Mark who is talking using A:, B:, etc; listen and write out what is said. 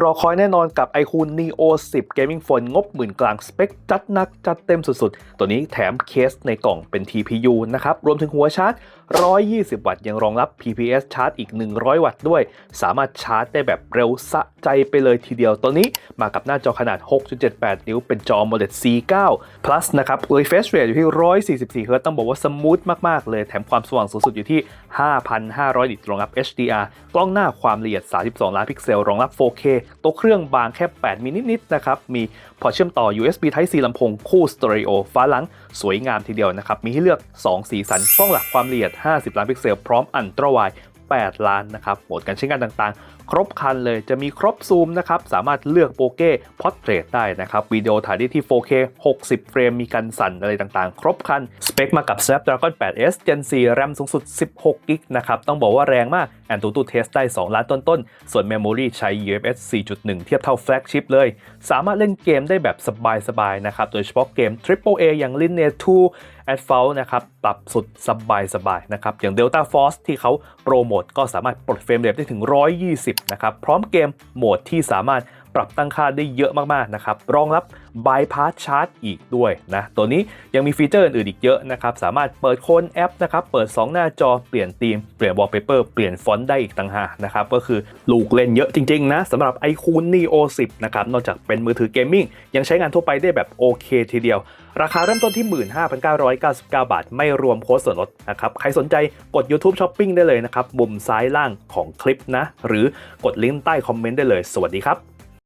A: รอคอยแน่นอนกับ iQOO Neo 10 Gaming Phone งบหมื่นกลางสเปคจัดหนักจัดเต็มสุดๆ ตัวนี้แถมเคสในกล่องเป็น TPU นะครับ รวมถึงหัวชาร์จ 120 วัตต์ยังรองรับ PPS ชาร์จอีก 100 วัตต์ด้วย สามารถชาร์จได้แบบเร็วสะใจไปเลยทีเดียว ตัวนี้มากับหน้าจอขนาด 6.78 นิ้วเป็นจอ AMOLED C9 Plus นะครับ refresh rate อยู่ที่ 144 Hz ต้องบอกว่าสมูทมากๆ เลย แถมความสว่างสูงสุดอยู่ที่ 5,500 นิตรองรับ HDR กล้องหน้าความละเอียด 32 ล้านพิกเซล รองรับ 4K ตัวเครื่องบางแค่ 8มิลนิดๆนะครับ มีพอร์ตเชื่อมต่อ USB Type C ลำโพงคู่สเตอริโอฟ้าหลัง สวยงามทีเดียวนะครับ มีให้เลือก 2 สีสันกล้องหลักความละเอียด 50 ล้านพิกเซล พร้อมอันตราไวด์ 8 ล้านนะครับโหมดการใช้งานต่างๆ ครบคันเลยจะมีครบซูมนะครับสามารถเลือกโปเก้พอร์เทรตได้นะครับวิดีโอถ่ายได้ที่ 4K 60 เฟรมมีกันสั่นอะไรต่างๆ ครบคัน สเปคมากับ Snapdragon 8S Gen 4 RAM สูงสุด 16กิกนะครับต้องบอกว่าแรงมากแอนตูตูเทสได้ 2 ล้านต้นๆ ส่วน Memory ใช้ UFS 4.1 เทียบเท่าแฟลกชิพเลย สามารถเล่นเกมได้แบบสบายๆนะครับโดยเฉพาะเกม AAA อย่าง Lineage 2 a d f a l นะครับปรับสุดสบายๆนะครับอย่าง Delta Force ที่เขาโปรโมทก็สามารถปลดเฟรมเรทได้ถึง 120 นะครับ พร้อมเกมโหมดที่สามารถ ปรับตั้งค่าได้เยอะมากๆนะครับ รองรับ Bypass Charge อีกด้วยนะ ตัวนี้ยังมีฟีเจอร์อื่นๆอีกเยอะนะครับ สามารถเปิดโคนแอปนะครับ เปิด 2 หน้าจอ เปลี่ยนธีม เปลี่ยน wallpaper เปลี่ยนฟอนต์ได้อีกต่างหากนะครับ ก็คือลูกเล่นเยอะจริง ๆ นะสำหรับ iQOO Neo 10 นะครับ นอกจากเป็นมือถือเกมมิ่งยังใช้งานทั่วไปได้แบบโอเคทีเดียว ราคาเริ่มต้นที่ 15,999 บาท ไม่รวมโค้ดส่วนลดนะครับ ใครสนใจกด YouTube Shopping ได้เลยนะครับ มุมซ้ายล่างของคลิปนะ หรือกดลิงก์ใต้คอมเมนต์ได้เลย สวัสดีครับ